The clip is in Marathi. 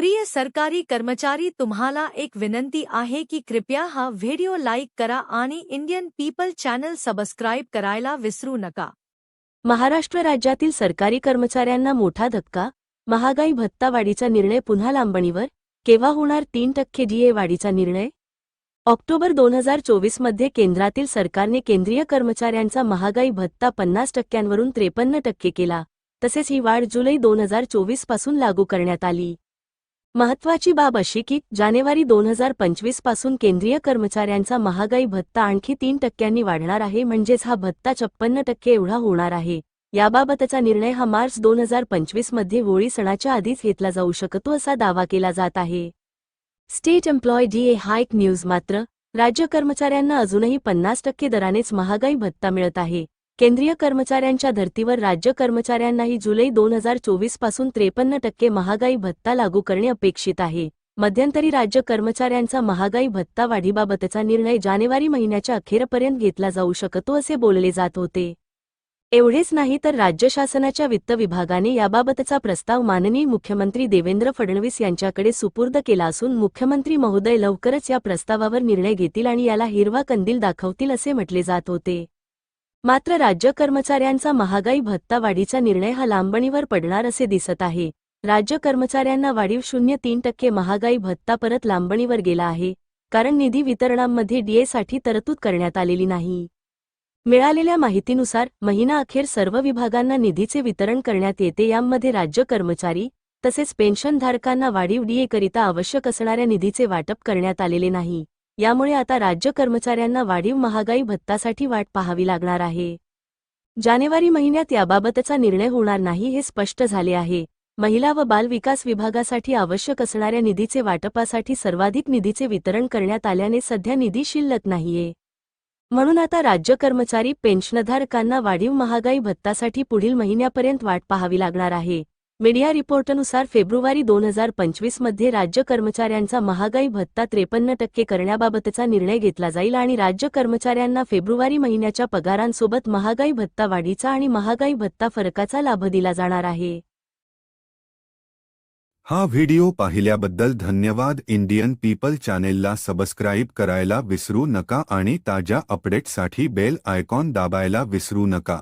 प्रिय सरकारी कर्मचारी तुम्हाला एक विनंती आहे की कृपया हा व्हिडिओ लाईक करा आणि इंडियन पीपल चॅनल सबस्क्राईब करायला विसरू नका. महाराष्ट्र राज्यातील सरकारी कर्मचाऱ्यांना मोठा धक्का? महागाई भत्ता वाढीचा निर्णय पुन्हा लांबणीवर? केव्हा होणार तीन टक्के डीए वाढीचा निर्णय? ऑक्टोबर दोन हजार चोवीसमध्ये केंद्रातील सरकारने केंद्रीय कर्मचाऱ्यांचा महागाई भत्ता पन्नास टक्क्यांवरून त्रेपन्न टक्के केला. तसेच ही वाढ जुलै दोन हजार चोवीसपासून लागू करण्यात आली. महत्वाची बाब अशी की जानेवारी दोन हजार पंचवीसपासून केंद्रीय कर्मचाऱ्यांचा महागाई भत्ता आणखी तीन टक्क्यांनी वाढणार आहे म्हणजेच हा भत्ता छप्पन्न टक्के एवढा होणार आहे. याबाबतचा निर्णय हा मार्च दोन हजार पंचवीसमध्ये होळी सणाच्या आधीच घेतला जाऊ शकतो असा दावा केला जात आहे. State employ DA hike news मात्र राज्य कर्मचाऱ्यांना अजूनही पन्नास टक्के दरानेच महागाई भत्ता मिळत आहे. केंद्रीय कर्मचाऱ्यांच्या धर्तीवर राज्य कर्मचाऱ्यांनाही जुलै दोन हजार चोवीसपासून त्रेपन्न टक्के महागाई भत्ता लागू करणे अपेक्षित आहे. मध्यंतरी राज्य कर्मचाऱ्यांचा महागाई भत्ता वाढीबाबतचा निर्णय जानेवारी महिन्याच्या अखेरपर्यंत घेतला जाऊ शकतो असे बोलले जात होते. एवढेच नाही तर राज्य शासनाच्या वित्त विभागाने याबाबतचा प्रस्ताव माननीय मुख्यमंत्री देवेंद्र फडणवीस यांच्याकडे सुपूर्द केला असून मुख्यमंत्री महोदय लवकरच या प्रस्तावावर निर्णय घेतील आणि याला हिरवा कंदील दाखवतील असे म्हटले जात होते. मात्र राज्य कर्मचाऱ्यांचा महागाई भत्ता वाढीचा निर्णय हा लांबणीवर पडणार असे दिसत आहे. राज्य कर्मचाऱ्यांना वाढीव शून्य तीन टक्के महागाई भत्ता परत लांबणीवर गेला आहे कारण निधी वितरणांमध्ये डीएसाठी तरतूद करण्यात आलेली नाही. मिळालेल्या माहितीनुसार महिना अखेर सर्व विभागांना निधीचे वितरण करण्यात येते. यामध्ये राज्य कर्मचारी तसेच पेन्शनधारकांना वाढीव डीएकरिता आवश्यक असणाऱ्या निधीचे वाटप करण्यात आलेले नाही. यामुळे आता राज्य कर्मचाऱ्यांना वाढीव महागाई भत्तासाठी वाट पाहावी लागणार आहे. जानेवारी महिन्यात याबाबतचा निर्णय होणार नाही हे स्पष्ट झाले आहे. महिला व बाल विकास विभागासाठी आवश्यक असणाऱ्या निधीचे वाटपासाठी सर्वाधिक निधीचे वितरण करण्यात आल्याने सध्या निधी शिल्लक नाहीये. म्हणून आता राज्य कर्मचारी पेन्शनधारकांना वाढीव महागाई भत्तासाठी पुढील महिन्यापर्यंत वाट पाहावी लागणार आहे. मीडिया रिपोर्टनुसार फेब्रुवारी दोन हजार पंचवीसमध्ये राज्य कर्मचाऱ्यांचा महागाई भत्ता त्रेपन्न टक्के करण्याबाबतचा निर्णय घेतला जाईल आणि राज्य कर्मचाऱ्यांना फेब्रुवारी महिन्याच्या पगारांसोबत महागाई भत्ता वाढीचा आणि महागाई भत्ता फरकाचा लाभ दिला जाणार आहे. हा व्हिडिओ पाहिल्याबद्दल धन्यवाद. इंडियन पीपल चॅनेलला सबस्क्राईब करायला विसरू नका आणि ताज्या अपडेटसाठी बेल आयकॉन दाबायला विसरू नका.